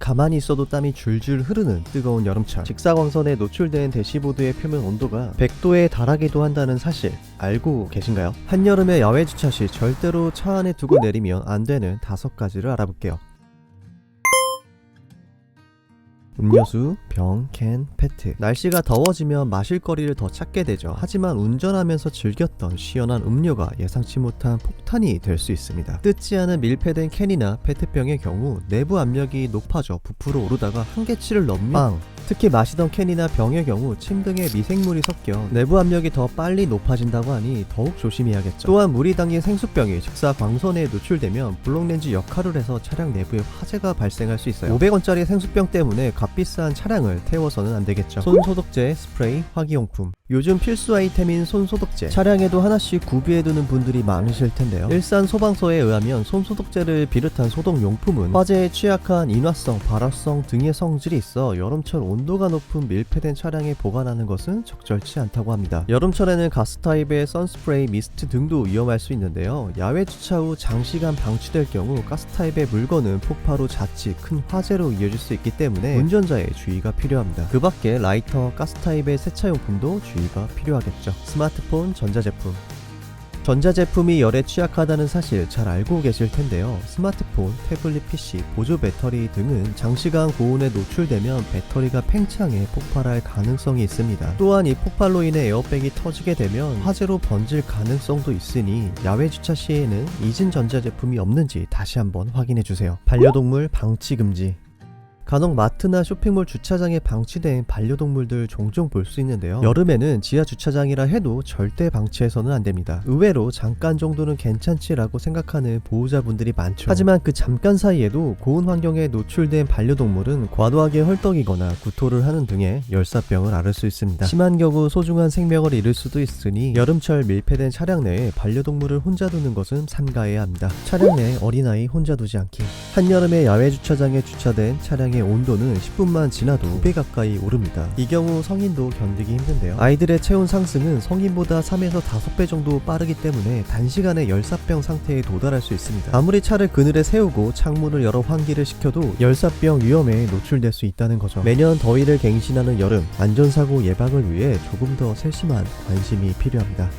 가만히 있어도 땀이 줄줄 흐르는 뜨거운 여름철 직사광선에 노출된 대시보드의 표면 온도가 100도에 달하기도 한다는 사실 알고 계신가요? 한여름에 야외 주차 시 절대로 차 안에 두고 내리면 안 되는 다섯 가지를 알아볼게요. 음료수, 병, 캔, 페트. 날씨가 더워지면 마실 거리를 더 찾게 되죠. 하지만 운전하면서 즐겼던 시원한 음료가 예상치 못한 폭탄이 될 수 있습니다. 뜯지 않은 밀폐된 캔이나 페트병의 경우 내부 압력이 높아져 부풀어 오르다가 한계치를 넘는 빵. 특히 마시던 캔이나 병의 경우 침 등에 미생물이 섞여 내부 압력이 더 빨리 높아진다고 하니 더욱 조심해야겠죠. 또한 물이 담긴 생수병이 직사 광선에 노출되면 블록렌즈 역할을 해서 차량 내부에 화재가 발생할 수 있어요. 500원짜리 생수병 때문에 값비싼 차량을 태워서는 안 되겠죠. 손 소독제, 스프레이, 화기용품. 요즘 필수 아이템인 손 소독제. 차량에도 하나씩 구비해두는 분들이 많으실 텐데요. 일산 소방서에 의하면 손 소독제를 비롯한 소독 용품은 화재에 취약한 인화성, 발화성 등의 성질이 있어 여름철 온도가 높은 밀폐된 차량에 보관하는 것은 적절치 않다고 합니다. 여름철에는 가스 타입의 선스프레이, 미스트 등도 위험할 수 있는데요. 야외 주차 후 장시간 방치될 경우 가스 타입의 물건은 후 자칫 큰 화재로 이어질 수 있기 때문에 운전자의 주의가 필요합니다. 그 밖에 라이터, 가스 타입의 세차용품도 주의가 필요하겠죠. 스마트폰, 전자제품, 전자제품이 열에 취약하다는 사실 잘 알고 계실 텐데요. 스마트폰, 태블릿 PC, 보조 배터리 등은 장시간 고온에 노출되면 배터리가 팽창해 폭발할 가능성이 있습니다. 또한 이 폭발로 인해 에어백이 터지게 되면 화재로 번질 가능성도 있으니 야외 주차 시에는 잊은 전자제품이 없는지 다시 한번 확인해 주세요. 반려동물 방치 금지. 간혹 마트나 쇼핑몰 주차장에 방치된 반려동물들 종종 볼 수 있는데요. 여름에는 지하 주차장이라 해도 절대 방치해서는 안 됩니다. 의외로 잠깐 정도는 괜찮지라고 생각하는 보호자분들이 많죠. 하지만 그 잠깐 사이에도 고온 환경에 노출된 반려동물은 과도하게 헐떡이거나 구토를 하는 등의 열사병을 앓을 수 있습니다. 심한 경우 소중한 생명을 잃을 수도 있으니 여름철 밀폐된 차량 내에 반려동물을 혼자 두는 것은 삼가해야 합니다. 차량 내 어린아이 혼자 두지 않기. 한여름에 야외 주차장에 주차된 차량의 온도는 10분만 지나도 2배 가까이 오릅니다. 이 경우 성인도 견디기 힘든데요. 아이들의 체온 상승은 성인보다 3에서 5배 정도 빠르기 때문에 단시간에 열사병 상태에 도달할 수 있습니다. 아무리 차를 그늘에 세우고 창문을 열어 환기를 시켜도 열사병 위험에 노출될 수 있다는 거죠. 매년 더위를 갱신하는 여름 안전사고 예방을 위해 조금 더 세심한 관심이 필요합니다.